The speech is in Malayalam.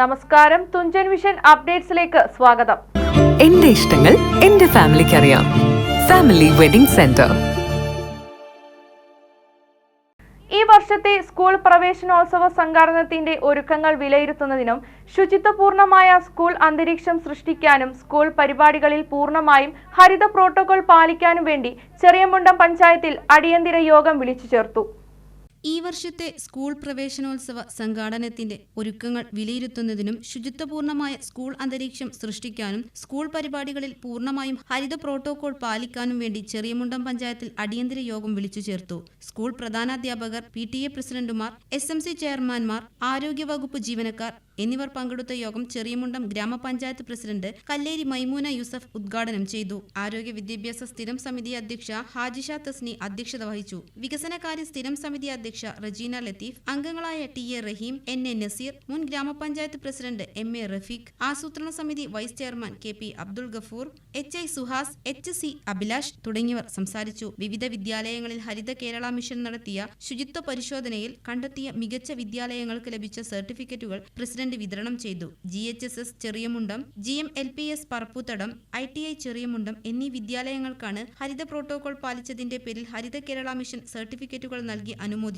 നമസ്കാരം. തുഞ്ചൻ വിഷൻ അപ്ഡേറ്റ്സിലേക്ക് സ്വാഗതം. എന്റെ ഇഷ്ടങ്ങൾ എന്റെ ഫാമിലിക്ക് അറിയാം ഫാമിലി വെഡിംഗ് സെന്റർ. ഈ വർഷത്തെ സ്കൂൾ പ്രവേശനോത്സവ സംഘാടനത്തിന്റെ ഒരുക്കങ്ങൾ വിലയിരുത്തുന്നതിനും ശുചിത്വപൂർണമായ സ്കൂൾ അന്തരീക്ഷം സൃഷ്ടിക്കാനും സ്കൂൾ പരിപാടികളിൽ പൂർണമായും ഹരിത പ്രോട്ടോകോൾ പാലിക്കാനും വേണ്ടി ചെറിയമുണ്ടം പഞ്ചായത്തിൽ അടിയന്തര യോഗം വിളിച്ചു ചേർത്തു. ഈ വർഷത്തെ സ്കൂൾ പ്രവേശനോത്സവ സംഘാടനത്തിന്റെ ഒരുക്കങ്ങൾ വിലയിരുത്തുന്നതിനും ശുചിത്വപൂർണമായ സ്കൂൾ അന്തരീക്ഷം സൃഷ്ടിക്കാനും സ്കൂൾ പരിപാടികളിൽ പൂർണമായും ഹരിത പ്രോട്ടോകോൾ പാലിക്കാനും വേണ്ടി ചെറിയമുണ്ടം പഞ്ചായത്തിൽ അടിയന്തര യോഗം വിളിച്ചു ചേർത്തു. സ്കൂൾ പ്രധാനാധ്യാപകർ പി ടി എ പ്രസിഡന്റുമാർ എസ് എം സി ചെയർമാൻമാർ ആരോഗ്യവകുപ്പ് ജീവനക്കാർ എന്നിവർ പങ്കെടുത്ത യോഗം ചെറിയമുണ്ടം ഗ്രാമപഞ്ചായത്ത് പ്രസിഡന്റ് കല്ലേരി മൈമൂന യൂസഫ് ഉദ്ഘാടനം ചെയ്തു. ആരോഗ്യ വിദ്യാഭ്യാസ സ്ഥിരം സമിതി അധ്യക്ഷ ഹാജിഷ തസ്നി അധ്യക്ഷത വഹിച്ചു. വികസനകാര്യ സ്ഥിരം സമിതി അധ്യക്ഷ റജീന ലത്തീഫ് അംഗങ്ങളായ T A Rahim N A Naseer മുൻ ഗ്രാമപഞ്ചായത്ത് പ്രസിഡന്റ് എം എ റഫീഖ് ആസൂത്രണ സമിതി vice chairman K P Abdul Gafoor H I Suhas H C Abhilash തുടങ്ങിയവർ സംസാരിച്ചു. വിവിധ വിദ്യാലയങ്ങളിൽ ഹരിത കേരള മിഷൻ നടത്തിയ ശുചിത്വ പരിശോധനയിൽ കണ്ടെത്തിയ മികച്ച വിദ്യാലയങ്ങൾക്ക് ലഭിച്ച സർട്ടിഫിക്കറ്റുകൾ പ്രസിഡന്റ് വിതരണം ചെയ്തു. G H S S Cheriyamundam G M L P S Parappoothadam I T I Cheriyamundam എന്നീ വിദ്യാലയങ്ങൾക്കാണ് ഹരിത പ്രോട്ടോകോൾ പാലിച്ചതിന്റെ പേരിൽ ഹരിത കേരള മിഷൻ സർട്ടിഫിക്കറ്റുകൾ നൽകി അനുമോദിച്ചത്.